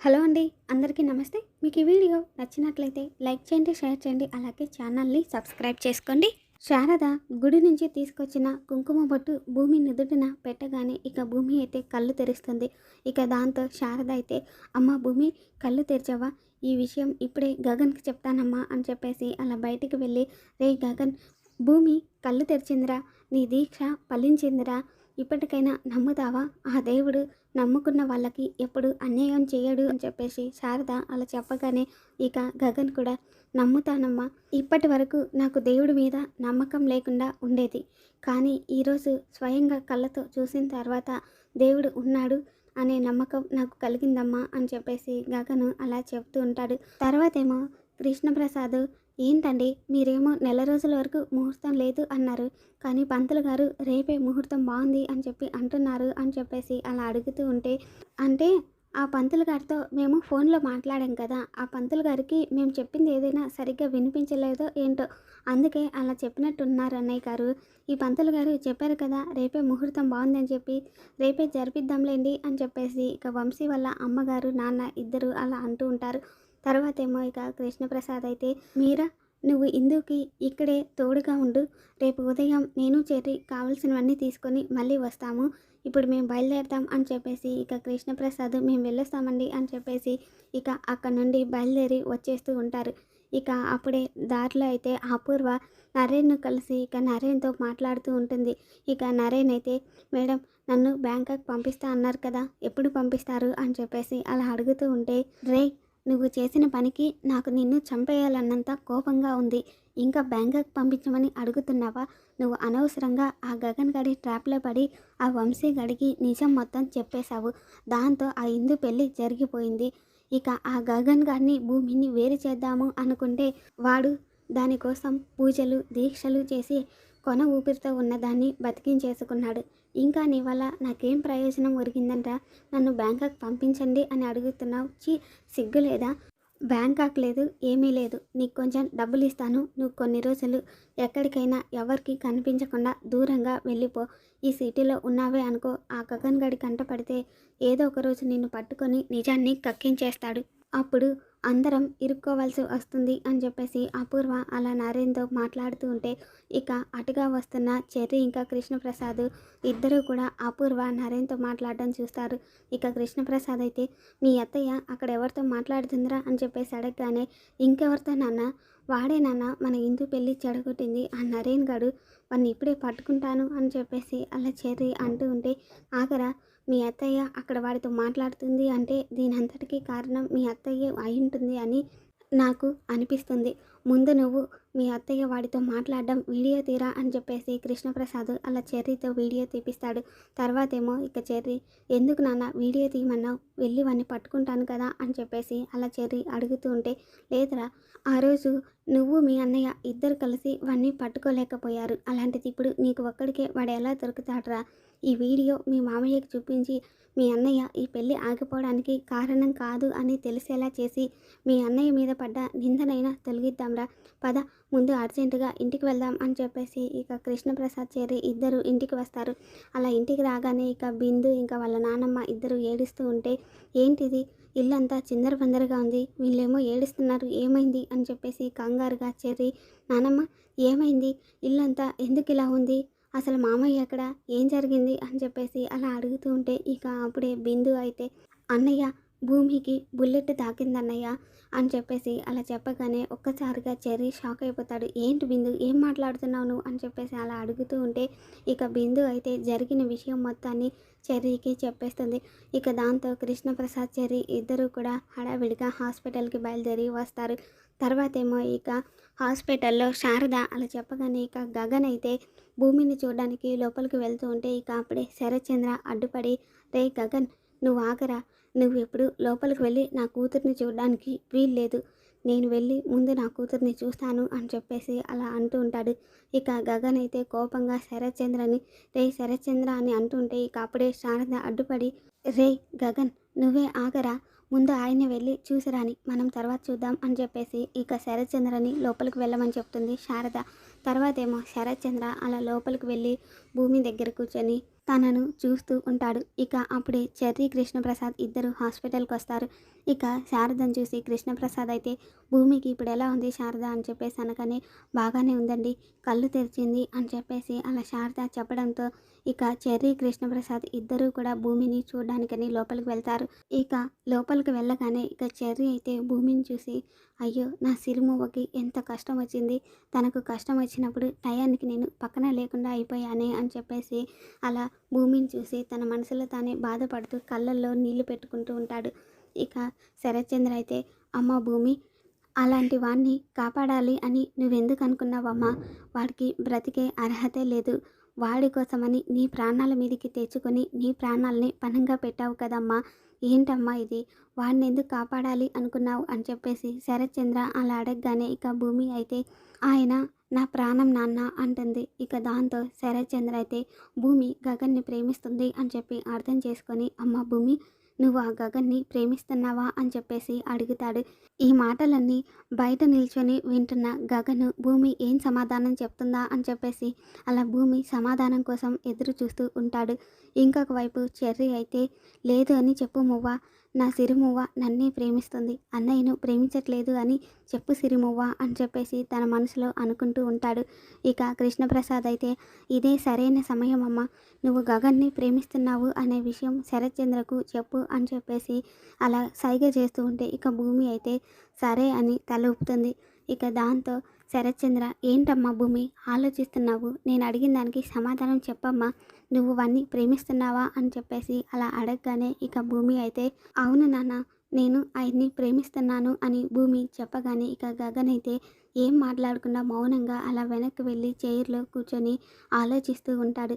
Hello అండి అందరికీ నమస్తే. మీకు ఈ వీడియో నచ్చినట్లయితే లైక్ చేయండి షేర్ చేయండి అలాగే ఛానల్ని సబ్స్క్రైబ్ చేసుకోండి. శారద గుడి నుంచి తీసుకొచ్చిన కుంకుమ బొట్టు భూమి నుదుటిన పెట్టగానే ఇక భూమి అయితే కళ్ళు తెరుస్తుంది. ఇక దాంతో శారద అయితే అమ్మ భూమి కళ్ళు తెరిచావా? ఈ విషయం ఇప్పుడే గగన్కి చెప్తానమ్మా అని చెప్పేసి అలా బయటికి వెళ్ళి రే గగన్ భూమి కళ్ళు తెరిచిందిరా నీ దీక్ష ఫలించిందిరా ఇప్పటికైనా నమ్ముతావా? ఆ దేవుడు నమ్ముకున్న వాళ్ళకి ఎప్పుడు అన్యాయం చేయడు అని చెప్పేసి శారద అలా చెప్పగానే ఇక గగన్ కూడా నమ్ముతానమ్మా. ఇప్పటి వరకు నాకు దేవుడి మీద నమ్మకం లేకుండా ఉండేది. కానీ ఈరోజు స్వయంగా కళ్ళతో చూసిన తర్వాత దేవుడు ఉన్నాడు అనే నమ్మకం నాకు కలిగిందమ్మా అని చెప్పేసి గగను అలా చెప్తూ ఉంటాడు. తర్వాతేమో కృష్ణప్రసాద్ ఏంటండి? మీరేమో నెల రోజుల వరకు ముహూర్తం లేదు అన్నారు. కానీ పంతులు గారు రేపే ముహూర్తం బాగుంది అని చెప్పి అంటున్నారు అని చెప్పేసి అలా అడుగుతూ ఉంటే అంటే ఆ పంతులు గారితో మేము ఫోన్లో మాట్లాడాం కదా ఆ పంతులు గారికి మేము చెప్పింది ఏదైనా సరిగ్గా వినిపించలేదో ఏంటో అందుకే అలా చెప్పినట్టున్నారు అన్నయ్య గారు. ఈ పంతులు గారు చెప్పారు కదా రేపే ముహూర్తం బాగుందని చెప్పి రేపే జరిపిద్దాంలేండి అని చెప్పేసి ఇక వంశీ వల్ల అమ్మగారు నాన్న ఇద్దరు అలా అంటూ ఉంటారు. తర్వాత ఏమో ఇక కృష్ణప్రసాద్ అయితే మీరా నువ్వు ఇందుకి ఇక్కడే తోడుగా ఉండు. రేపు ఉదయం నేను చెర్రి కావలసినవన్నీ తీసుకొని మళ్ళీ వస్తాము. ఇప్పుడు మేము బయలుదేరుతాం అని చెప్పేసి ఇక కృష్ణప్రసాద్ మేము వెళ్ళొస్తామండి అని చెప్పేసి ఇక అక్కడ నుండి బయలుదేరి వచ్చేస్తూ ఉంటారు. ఇక అప్పుడే దారిలో అయితే అపూర్వ నరేన్ను కలిసి ఇక నరేన్తో మాట్లాడుతూ ఉంటుంది. ఇక నరేన్ అయితే మేడం నన్ను బ్యాంకాక్ పంపిస్తా అన్నారు కదా ఎప్పుడు పంపిస్తారు? అని చెప్పేసి అలా అడుగుతూ ఉంటే రే నువ్వు చేసిన పనికి నాకు నిన్ను చంపేయాలన్నంత కోపంగా ఉంది. ఇంకా బ్యాంకాక్ పంపించమని అడుగుతున్నావా? నువ్వు అనవసరంగా ఆ గగన్ గడి ట్రాప్లో పడి ఆ వంశీ గడికి నిజం మొత్తం చెప్పేశావు. దాంతో ఆ ఇందు పెళ్ళి జరిగిపోయింది. ఇక ఆ గగన్ గారిని భూమిని వేరు చేద్దాము అనుకుంటే వాడు దానికోసం పూజలు దీక్షలు చేసి కొన ఊపిరితో ఉన్న దాన్ని బతికించేసుకున్నాడు. ఇంకా నీ వల్ల నాకేం ప్రయోజనం ఒరిగిందంట నన్ను బ్యాంకాక్ పంపించండి అని అడుగుతున్నావు. చీ సిగ్గు లేదా? బ్యాంకాక్ లేదు ఏమీ లేదు. నీకు కొంచెం డబ్బులు ఇస్తాను. నువ్వు కొన్ని రోజులు ఎక్కడికైనా ఎవరికి కనిపించకుండా దూరంగా వెళ్ళిపో. ఈ సిటీలో ఉన్నావే అనుకో. ఆ గగన్ గడి కంట పడితే ఏదో ఒక రోజు నిన్ను పట్టుకొని నిజాన్ని కక్కించేస్తాడు. అప్పుడు అందరం ఇరుక్కోవాల్సి వస్తుంది అని చెప్పేసి అపూర్వ అలా నరేన్తో మాట్లాడుతూ ఉంటే ఇక అటుగా వస్తున్న చెర్రి ఇంకా కృష్ణప్రసాద్ ఇద్దరూ కూడా అపూర్వ నరేన్తో మాట్లాడడం చూస్తారు. ఇక కృష్ణప్రసాద్ అయితే మీ అత్తయ్య అక్కడ ఎవరితో మాట్లాడుతుందిరా? అని చెప్పేసి అడగగానే ఇంకెవరితో నాన్న? వాడే నాన్న మన ఇందు పెళ్ళి చెడగొట్టింది. ఆ నరేన్ గడు వాడిని ఇప్పుడే పట్టుకుంటాను అని చెప్పేసి అలా చెర్రి అంటూ ఉంటే ఆఖర మీ అత్తయ్య అక్కడ వాడితో మాట్లాడుతుంది అంటే దీని అంతటికీ కారణం మీ అత్తయ్య అయి ఉంటుంది అని నాకు అనిపిస్తుంది. ముందు నువ్వు మీ అత్తయ్య వాడితో మాట్లాడడం వీడియో తీరా అని చెప్పేసి కృష్ణప్రసాద్ అలా చెర్రీతో వీడియో తీపిస్తాడు. తర్వాత ఏమో ఇక చెర్రీ ఎందుకు నాన్న వీడియో తీయమన్నావు? వెళ్ళి వాడిని పట్టుకుంటాను కదా అని చెప్పేసి అలా చెర్రీ అడుగుతూ ఉంటే లేదురా ఆ రోజు నువ్వు మీ అన్నయ్య ఇద్దరు కలిసి వాడిని పట్టుకోలేకపోయారు. అలాంటిది ఇప్పుడు నీకు ఒక్కడికే వాడు ఎలా దొరుకుతాడరా? ఈ వీడియో మీ మామయ్యకి చూపించి మీ అన్నయ్య ఈ పెళ్ళి ఆగిపోవడానికి కారణం కాదు అని తెలిసేలా చేసి మీ అన్నయ్య మీద పడ్డ నిందనైనా తొలగిద్దాం కూడా పద ముందు అర్జెంటుగా ఇంటికి వెళ్దాం అని చెప్పేసి ఇక కృష్ణప్రసాద్ చేరి ఇద్దరు ఇంటికి వస్తారు. అలా ఇంటికి రాగానే ఇక బిందు ఇంకా వాళ్ళ నానమ్మ ఇద్దరు ఏడుస్తూ ఉంటే ఏంటిది? ఇల్లంతా చిందరబందరగా ఉంది. వీళ్ళేమో ఏడుస్తున్నారు. ఏమైంది? అని చెప్పేసి కంగారుగా చెర్రి నానమ్మ ఏమైంది? ఇల్లంతా ఎందుకు ఇలా ఉంది? అసలు మామయ్య ఎక్కడ? ఏం జరిగింది? అని చెప్పేసి అలా అడుగుతూ ఉంటే ఇక అప్పుడే బిందు అయితే అన్నయ్య భూమికి బుల్లెట్ తాకిందన్నయ్య అని చెప్పేసి అలా చెప్పగానే ఒక్కసారిగా చెర్రీ షాక్ అయిపోతాడు. ఏంటి బిందు ఏం మాట్లాడుతున్నావు నువ్వు అని చెప్పేసి అలా అడుగుతూ ఉంటే ఇక బిందు అయితే జరిగిన విషయం మొత్తాన్ని చెర్రీకి చెప్పేస్తుంది. ఇక దాంతో కృష్ణప్రసాద్ చెర్రీ ఇద్దరూ కూడా హడావిడిగా హాస్పిటల్కి బయలుదేరి వస్తారు. తర్వాత ఏమో ఇక హాస్పిటల్లో శారద అలా చెప్పగానే ఇక గగన్ అయితే భూమిని చూడడానికి లోపలికి వెళ్తూ ఉంటే ఇక అప్పుడే శరత్చంద్ర అడ్డుపడి రే గగన్ నువ్వు ఆగరా నువ్వు ఎప్పుడు లోపలికి వెళ్ళి నా కూతుర్ని చూడడానికి వీల్లేదు నేను వెళ్ళి ముందు నా కూతుర్ని చూస్తాను అని చెప్పేసి అలా అంటూ ఉంటాడు. ఇక గగన్ అయితే కోపంగా శరత్చంద్రని రే శరత్చంద్ర అని అంటుంటే ఇక అప్పుడే శారద అడ్డుపడి రే గగన్ నువ్వే ఆగరా. ముందు ఆయన వెళ్ళి చూసిరాని. మనం తర్వాత చూద్దాం అని చెప్పేసి ఇక శరత్చంద్రని లోపలికి వెళ్ళమని చెప్తుంది శారద. తర్వాత ఏమో శరత్చంద్ర అలా లోపలికి వెళ్ళి భూమి దగ్గర కూర్చొని తనను చూస్తూ ఉంటాడు. ఇక అప్పుడే చెర్రీ కృష్ణప్రసాద్ ఇద్దరు హాస్పిటల్కి వస్తారు. ఇక శారదను చూసి కృష్ణప్రసాద్ అయితే భూమికి ఇప్పుడు ఎలా ఉంది శారద? అని చెప్పేసి అనగానే బాగానే ఉందండి. కళ్ళు తెరిచింది అని చెప్పేసి అలా శారద చెప్పడంతో ఇక చెర్రీ కృష్ణప్రసాద్ ఇద్దరూ కూడా భూమిని చూడడానికని లోపలికి వెళ్తారు. ఇక లోపలికి వెళ్ళగానే ఇక చెర్రీ అయితే భూమిని చూసి అయ్యో నా సిరిమువ్వకి ఎంత కష్టం వచ్చింది తనకు కష్టం వచ్చినప్పుడు టయానికి నేను పక్కన లేకుండా అయిపోయానే అని చెప్పేసి అలా భూమిని చూసి తన మనసులో తానే బాధపడుతూ కళ్ళల్లో నీళ్ళు పెట్టుకుంటూ ఉంటాడు. ఇక శరత్చంద్ర అయితే అమ్మ భూమి అలాంటి వాణ్ణి కాపాడాలి అని నువ్వెందుకు అనుకున్నావమ్మా వాడికి బ్రతికే అర్హతే లేదు. వాడి కోసమని నీ ప్రాణాల మీదకి తెచ్చుకొని నీ ప్రాణాలని పనంగా పెట్టావు కదమ్మా. ఏంటమ్మా ఇది? వాడిని ఎందుకు కాపాడాలి అనుకున్నావు? అని చెప్పేసి శరత్చంద్ర అలా అడగగానే ఇక భూమి అయితే ఆయన నా ప్రాణం నాన్న అంటుంది. ఇక దాంతో శరత్చంద్ర అయితే భూమి గగన్ని ప్రేమిస్తుంది అని చెప్పి అర్థం చేసుకొని అమ్మ భూమి నువ్వు ఆ గగన్ని ప్రేమిస్తున్నావా అని చెప్పేసి అడుగుతాడు. ఈ మాటలన్నీ బయట నిల్చొని వింటున్న గగను భూమి ఏం సమాధానం చెప్తుందా అని చెప్పేసి అలా భూమి సమాధానం కోసం ఎదురు చూస్తూ ఉంటాడు. ఇంకొక వైపు చెర్రీ అయితే లేదు అని చెప్పు మువ్వ నా సిరిమువ్వ నన్నే ప్రేమిస్తుంది. అన్నయ్యను ప్రేమించట్లేదు అని చెప్పు సిరిమువ్వ అని చెప్పేసి తన మనసులో అనుకుంటూ ఉంటాడు. ఇక కృష్ణప్రసాద్ అయితే ఇదే సరైన సమయం అమ్మ. నువ్వు గగన్ని ప్రేమిస్తున్నావు అనే విషయం శరత్చంద్రకు చెప్పు అని చెప్పేసి అలా సైగ చేస్తూ ఉంటే ఇక భూమి అయితే సరే అని తల ఊపుతుంది ఇక దాంతో శరత్చంద్ర ఏంటమ్మా భూమి? ఆలోచిస్తున్నావు? నేను అడిగిన దానికి సమాధానం చెప్పమ్మా. నువ్వు వాన్ని ప్రేమిస్తున్నావా? అని చెప్పేసి అలా అడగగానే ఇక భూమి అయితే అవును నాన్న నేను ఆయన్ని ప్రేమిస్తున్నాను అని భూమి చెప్పగానే ఇక గగన్ అయితే ఏం మాట్లాడకుండా మౌనంగా అలా వెనక్కి వెళ్ళి చైర్లో కూర్చొని ఆలోచిస్తూ ఉంటాడు.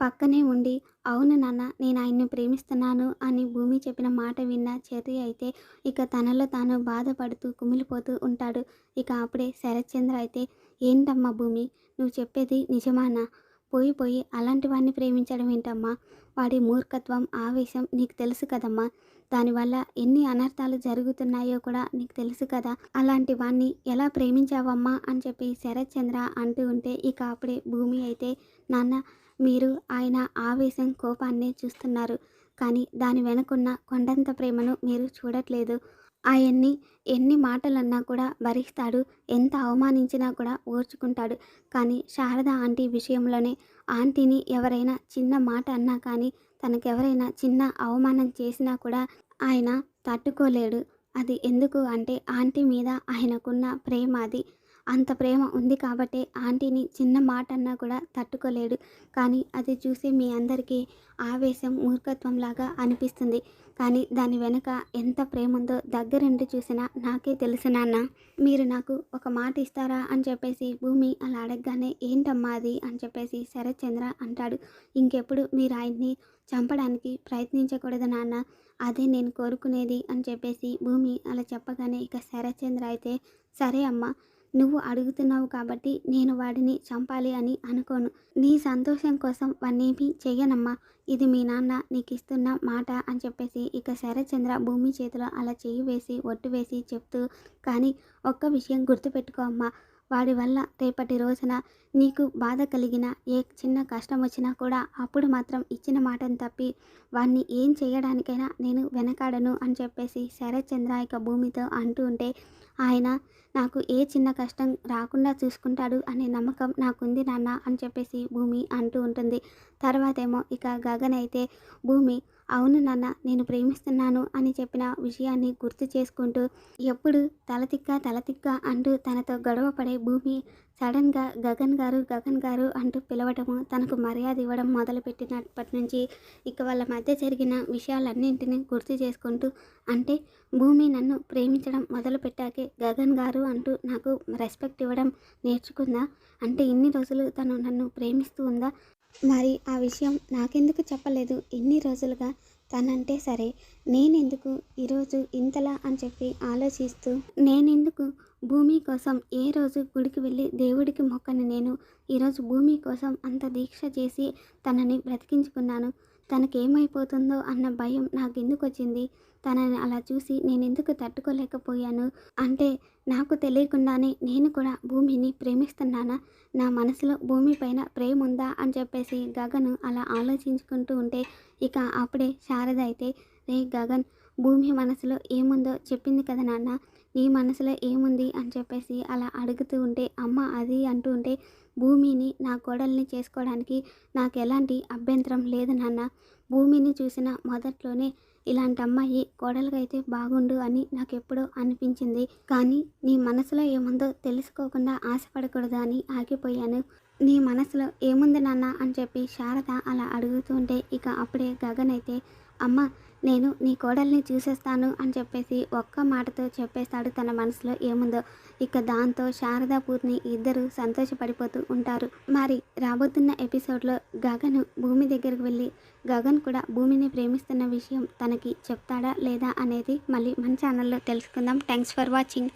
పక్కనే ఉండి అవును నాన్న నేను ఆయన్ని ప్రేమిస్తున్నాను అని భూమి చెప్పిన మాట విన్న చెర్రి అయితే ఇక తనలో తాను బాధపడుతూ కుమిలిపోతూ ఉంటాడు. ఇక అప్పుడే శరత్చంద్ర అయితే ఏంటమ్మా భూమి నువ్వు చెప్పేది నిజమానా? పోయి పోయి అలాంటి వాడిని ప్రేమించడం ఏంటమ్మా? వాడి మూర్ఖత్వం ఆవేశం నీకు తెలుసు కదమ్మా. దానివల్ల ఎన్ని అనర్థాలు జరుగుతున్నాయో కూడా నీకు తెలుసు కదా. అలాంటి వాణ్ణి ఎలా ప్రేమించావమ్మా? అని చెప్పి శరత్చంద్ర అంటూ ఉంటే ఇక అప్పుడే భూమి అయితే నాన్న మీరు ఆయన ఆవేశం కోపాన్ని చూస్తున్నారు. కానీ దాని వెనుకున్న కొండంత ప్రేమను మీరు చూడట్లేదు. ఆయన్ని ఎన్ని మాటలన్నా కూడా భరిస్తాడు. ఎంత అవమానించినా కూడా ఓర్చుకుంటాడు. కానీ శారద ఆంటీ విషయంలోనే ఆంటీని ఎవరైనా చిన్న మాట అన్నా కానీ తనకెవరైనా చిన్న అవమానం చేసినా కూడా ఆయన తట్టుకోలేడు. అది ఎందుకు అంటే ఆంటీ మీద ఆయనకున్న ప్రేమ అది. అంత ప్రేమ ఉంది కాబట్టి ఆంటీని చిన్న మాట అన్నా కూడా తట్టుకోలేడు. కానీ అది చూసి మీ అందరికీ ఆవేశం మూర్ఖత్వంలాగా అనిపిస్తుంది. కానీ దాని వెనుక ఎంత ప్రేమ ఉందో దగ్గరుండి చూసినా నాకే తెలుసు నాన్న. మీరు నాకు ఒక మాట ఇస్తారా అని చెప్పేసి భూమి అలా అడగగానే ఏంటమ్మా అది? అని చెప్పేసి శరత్చంద్ర అంటాడు. ఇంకెప్పుడు మీరు ఆయన్ని చంపడానికి ప్రయత్నించకూడదు నాన్న. అదే నేను కోరుకునేది అని చెప్పేసి భూమి అలా చెప్పగానే ఇక శరత్చంద్ర అయితే సరే అమ్మా నువ్వు అడుగుతున్నావు కాబట్టి నేను వాడిని చంపాలి అని అనుకోను. నీ సంతోషం కోసం వాణ్ణేమీ చెయ్యనమ్మా. ఇది మీ నాన్న నీకు ఇస్తున్న మాట అని చెప్పేసి ఇక శరచంద్ర భూమి చేతిలో అలా చెయ్యి వేసి ఒట్టు వేసి చెప్తూ కానీ ఒక్క విషయం గుర్తుపెట్టుకో అమ్మా. వాడి వల్ల రేపటి రోజున నీకు బాధ కలిగిన ఏ చిన్న కష్టం వచ్చినా కూడా అప్పుడు మాత్రం ఇచ్చిన మాటను తప్పి వాడిని ఏం చేయడానికైనా నేను వెనకాడను అని చెప్పేసి శరత్చంద్ర ఇక భూమితో అంటూ ఉంటే ఆయన నాకు ఏ చిన్న కష్టం రాకుండా చూసుకుంటాడు అనే నమ్మకం నాకుంది నాన్న అని చెప్పేసి భూమి అంటూ ఉంటుంది. తర్వాత ఏమో ఇక గగన్ అయితే భూమి అవును నాన్న నేను ప్రేమిస్తున్నాను అని చెప్పిన విషయాన్ని గుర్తు చేసుకుంటూ ఎప్పుడు తలతిక్క తలతిక్క అంటూ తనతో గొడవ పడే భూమి సడన్గా గగన్ గారు గగన్ గారు అంటూ పిలవటము తనకు మర్యాద ఇవ్వడం మొదలుపెట్టినప్పటి నుంచి ఇక వాళ్ళ మధ్య జరిగిన విషయాలన్నింటినీ గుర్తు చేసుకుంటూ అంటే భూమి నన్ను ప్రేమించడం మొదలు పెట్టాకే గగన్ గారు అంటూ నాకు రెస్పెక్ట్ ఇవ్వడం నేర్చుకుందా? అంటే ఇన్ని రోజులు తను నన్ను ప్రేమిస్తూ ఉందా? మరి ఆ విషయం నాకెందుకు చెప్పలేదు? ఇన్ని రోజులుగా తనంటే సరే నేనెందుకు ఈరోజు ఇంతలా అని చెప్పి ఆలోచిస్తూ నేనెందుకు భూమి కోసం ఏ రోజు గుడికి వెళ్ళి దేవుడికి మొక్కని నేను ఈరోజు భూమి కోసం అంత దీక్ష చేసి తనని బ్రతికించుకున్నాను? తనకేమైపోతుందో అన్న భయం నాకు ఎందుకు వచ్చింది తనని అలా చూసి నేను ఎందుకు తట్టుకోలేకపోయాను? అంటే నాకు తెలియకుండానే నేను కూడా భూమిని ప్రేమిస్తున్నానా? నా మనసులో భూమి పైన ప్రేమ ఉందా అని చెప్పేసి గగన్ అలా ఆలోచించుకుంటూ ఉంటే ఇక అప్పుడే శారద అయితే రే గగన్ భూమి మనసులో ఏముందో చెప్పింది కదా నాన్న? నీ మనసులో ఏముంది? అని చెప్పేసి అలా అడుగుతూ ఉంటే అమ్మ అది అంటూ ఉంటే భూమిని నా కోడల్ని చేసుకోవడానికి నాకు ఎలాంటి అభ్యంతరం లేదు నాన్న. భూమిని చూసిన మొదట్లోనే ఇలాంటి అమ్మాయి కోడలుగా అయితే బాగుండు అని నాకు ఎప్పుడో అనిపించింది. కానీ నీ మనసులో ఏముందో తెలుసుకోకుండా ఆశపడకూడదు అని ఆగిపోయాను. నీ మనసులో ఏముంది నాన్న అని చెప్పి శారద అలా అడుగుతుంటే ఇక అప్పుడే గగన్ అయితే అమ్మ నేను నీ కోడల్ని చూసేస్తాను అని చెప్పేసి ఒక్క మాటతో చెప్పేస్తాడు తన మనసులో ఏముందో. ఇక దాంతో శారదా పూర్ణి ఇద్దరు సంతోషపడిపోతూ ఉంటారు. మరి రాబోతున్న ఎపిసోడ్లో గగన్ భూమి దగ్గరికి వెళ్ళి గగన్ కూడా భూమిని ప్రేమిస్తున్న విషయం తనకి చెప్తాడా లేదా అనేది మళ్ళీ మన ఛానల్లో తెలుసుకుందాం. Thanks for watching